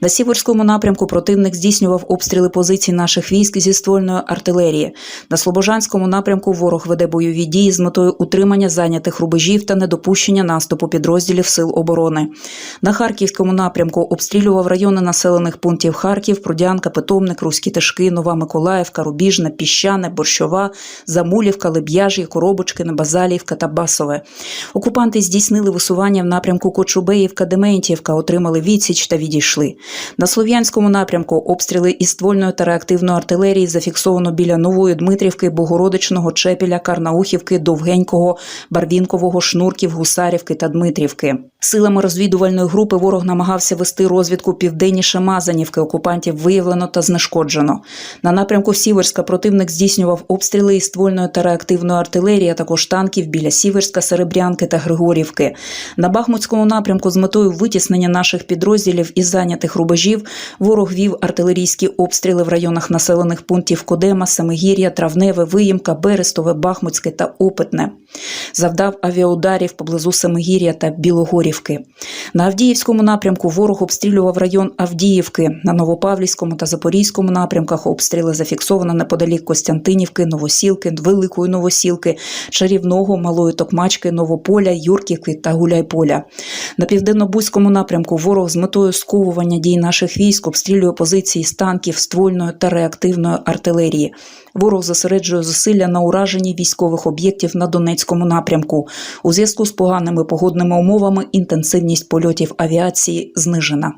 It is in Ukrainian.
На сіверському напрямку противник здійснював обстріли позицій наших військ зі ствольної артилерії. На Слобожанському напрямку ворог веде бойові дії з метою утримання зайнятих рубежів та недопущення наступу підрозділів сил оборони. На Харківському напрямку обстрілював райони населених пунктів Харків, Прудянка, Питомник, Руські Тишки, Нова Миколаївка, Рубіжна, Піщане, Борщова, Замулівка, Леб'яжі, Коробочки, Небазалівка та Басове. Окупанти здійснили висування в напрямку Кочубеївка, Дементіївка, отримали відсіч та відійшли. На Слов'янському напрямку обстріли із ствольної та реактивної артилерії зафіксовано біля Нової Дмитрівки, Богородичного, Чепіля, Карнаухівки, Довгенького, Барвінкового, Шнурків, Гусарівки та Дмитрівки. Силами розвідувальної групи ворог намагався вести розвідку південніше Мазанівки. Окупантів виявлено та знешкоджено. На напрямку Сіверська противник здійснював обстріли із ствольної та реактивної артилерії, а також танків біля Сіверська, Серебрянки та Григорівки. На Бахмутському напрямку з метою витіснення наших підрозділів із зайнятих рубежів ворог вів артилерійські обстріли в районах населених пунктів Кодема, Семигір'я, Травневе, Виїмка, Берестове, Бахмутське та Опитне. Завдав авіаударів поблизу Семигір'я та Білогорівки. На Авдіївському напрямку ворог обстрілював район Авдіївки. На Новопавлівському та Запорізькому напрямках обстріли зафіксовано неподалік Костянтинівки, Новосілки, Великої Новосілки, Чарівного, Малої Токмачки, Новополя, Юрківки та Гуляйполя. На південно-бузькому напрямку ворог з метою сковування дій наших військ обстрілює позиції з танків, ствольної та реактивної артилерії. Ворог зосереджує зусилля на ураженні військових об'єктів на Донецькому напрямку. У зв'язку з поганими погодними умовами інтенсивність польотів авіації знижена.